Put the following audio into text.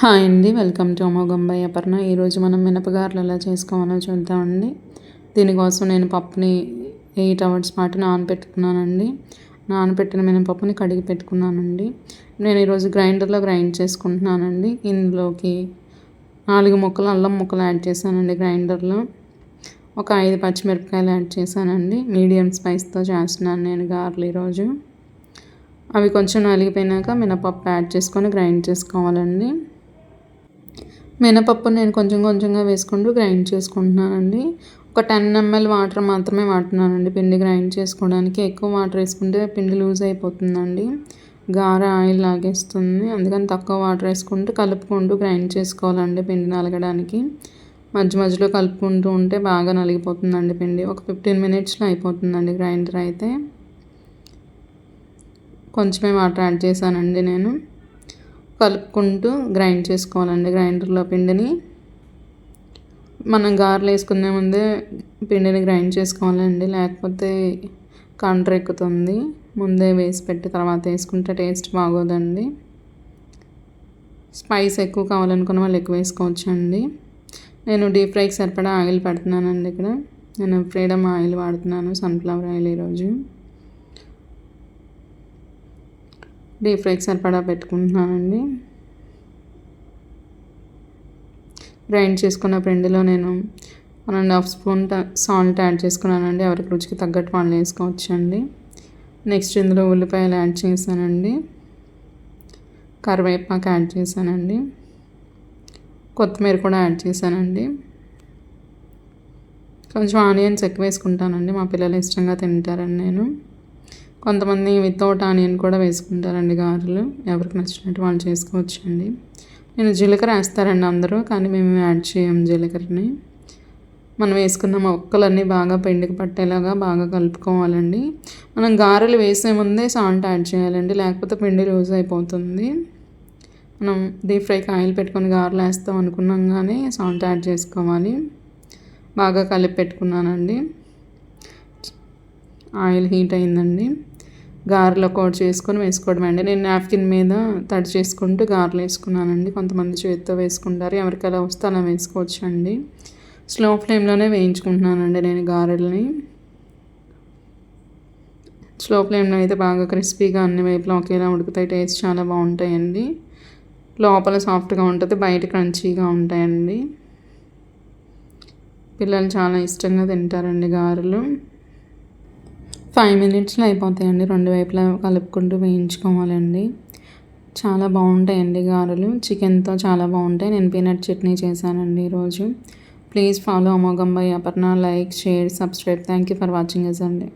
Hi అండి welcome to అమోఘంబాయి Aparna. ఈరోజు మనం మినపగారులు ఎలా చేసుకోవాలో చూద్దామండి. దీనికోసం నేను పప్పుని ఎయిట్ అవర్స్ పాటు నానబెట్టుకున్నానండి నానబెట్టిన మినపప్పుని కడిగి పెట్టుకున్నానండి. నేను ఈరోజు గ్రైండర్లో గ్రైండ్ చేసుకుంటున్నానండి. ఇందులోకి నాలుగు ముక్కలు అల్లం ముక్కలు యాడ్ చేశానండి గ్రైండర్లో. ఒక ఐదు పచ్చిమిరపకాయలు యాడ్ చేశానండి. మీడియం స్పైస్తో చేస్తున్నాను నేను గారెలు ఈరోజు అవి కొంచెం నలిగిపోయినాక మినపప్పు యాడ్ చేసుకొని గ్రైండ్ చేసుకోవాలండి. మినపప్పు నేను కొంచెం కొంచెంగా వేసుకుంటూ గ్రైండ్ చేసుకుంటున్నానండి. ఒక టెన్ ఎంఎల్ వాటర్ మాత్రమే వాడుతున్నానండి. పిండి గ్రైండ్ చేసుకోవడానికి ఎక్కువ వాటర్ వేసుకుంటే పిండి లూజ్ అయిపోతుందండి. గార ఆయిల్ లాగేస్తుంది. అందుకని తక్కువ వాటర్ వేసుకుంటూ కలుపుకుంటూ గ్రైండ్ చేసుకోవాలండి పిండి నలగడానికి. మధ్య మధ్యలో కలుపుకుంటూ ఉంటే బాగా నలిగిపోతుందండి పిండి. ఒక ఫిఫ్టీన్ మినిట్స్లో అయిపోతుందండి గ్రైండర్ అయితే. కొంచెమే వాటర్ యాడ్ చేశానండి నేను. కలుపుకుంటూ గ్రైండ్ చేసుకోవాలండి గ్రైండర్లో పిండిని. మనం గారెలు వేసుకునే ముందే పిండిని గ్రైండ్ చేసుకోవాలండి లేకపోతే కంటర్ ఎక్కుతుంది. ముందే వేసి పెట్టి తర్వాత వేసుకుంటే టేస్ట్ బాగోదండి. స్పైస్ ఎక్కువ కావాలనుకున్న వాళ్ళు ఎక్కువ వేసుకోవచ్చండి. నేను డీప్ ఫ్రైకి సరిపడా ఆయిల్ పెడుతున్నానండి ఇక్కడ. నేను ఫ్రీడమ్ ఆయిల్ వాడుతున్నాను సన్ఫ్లవర్ ఆయిల్ ఈరోజు. డీప్ ఫ్రైకి సరిపడా పెట్టుకుంటున్నానండి. గ్రైండ్ చేసుకున్న పిండిలో నేను one and half spoon salt add చేసుకున్నానండి. ఎవరికి రుచికి తగ్గట్టు వాళ్ళు వేసుకోవచ్చండి. నెక్స్ట్ ఇందులో ఉల్లిపాయలు యాడ్ చేశానండి. కరివేపాకు యాడ్ చేశానండి. కొత్తిమీర కూడా యాడ్ చేశానండి. కొంచెం ఆనియన్స్ ఎక్కువ వేసుకుంటానండి. మా పిల్లలు ఇష్టంగా తింటారని నేను. కొంతమంది వితౌట్ ఆనియన్ కూడా వేసుకుంటారండి గారెలు. ఎవరికి నచ్చినట్టు వాళ్ళు చేసుకోవచ్చండి. నేను జీలకర్ర వేస్తారండి అందరూ కానీ మేము యాడ్ చేయం జీలకర్రని. మనం వేసుకున్న మొక్కలన్నీ బాగా పెండికి పట్టేలాగా బాగా కలుపుకోవాలండి. మనం గారెలు వేసే ముందే సాల్ట్ యాడ్ చేయాలండి లేకపోతే పిండి లూజ్ అయిపోతుంది. మనం డీప్ ఫ్రైకి ఆయిల్ పెట్టుకొని గారెలు వేస్తాం అనుకున్నాం కానీ సాల్ట్ యాడ్ చేసుకోవాలి. బాగా కలిపి పెట్టుకున్నానండి. ఆయిల్ హీట్ అయిందండి. గారెలో కోట్ చేసుకొని వేసుకోవడం అండి. నేను నాప్కిన్ మీద తడి చేసుకుంటూ గారెలు వేసుకున్నానండి. కొంతమంది చేతితో వేసుకుంటారు. ఎవరికి అలా వస్తే అలా వేసుకోవచ్చు అండి. స్లో ఫ్లేమ్లోనే వేయించుకుంటున్నానండి నేను గారెల్ని. స్లో ఫ్లేమ్లో అయితే బాగా క్రిస్పీగా అన్ని వైపులా ఒకేలా ఉడుకుతాయి. టేస్ట్ చాలా బాగుంటాయండి. లోపల సాఫ్ట్గా ఉంటుంది. బయట క్రంచీగా ఉంటాయండి. పిల్లలు చాలా ఇష్టంగా తింటారండి గారెలు. ఫైవ్ మినిట్స్లో అయిపోతాయండి. రెండు వైపులా కలుపుకుంటూ వేయించుకోవాలండి. చాలా బాగుంటాయండి గారెలు. చికెన్తో చాలా బాగుంటాయి. నేను పీనట్ చట్నీ చేశానండి ఈరోజు. Please follow అమోఘంబై Aparna. Like share subscribe. Thank you for watching yes అండి.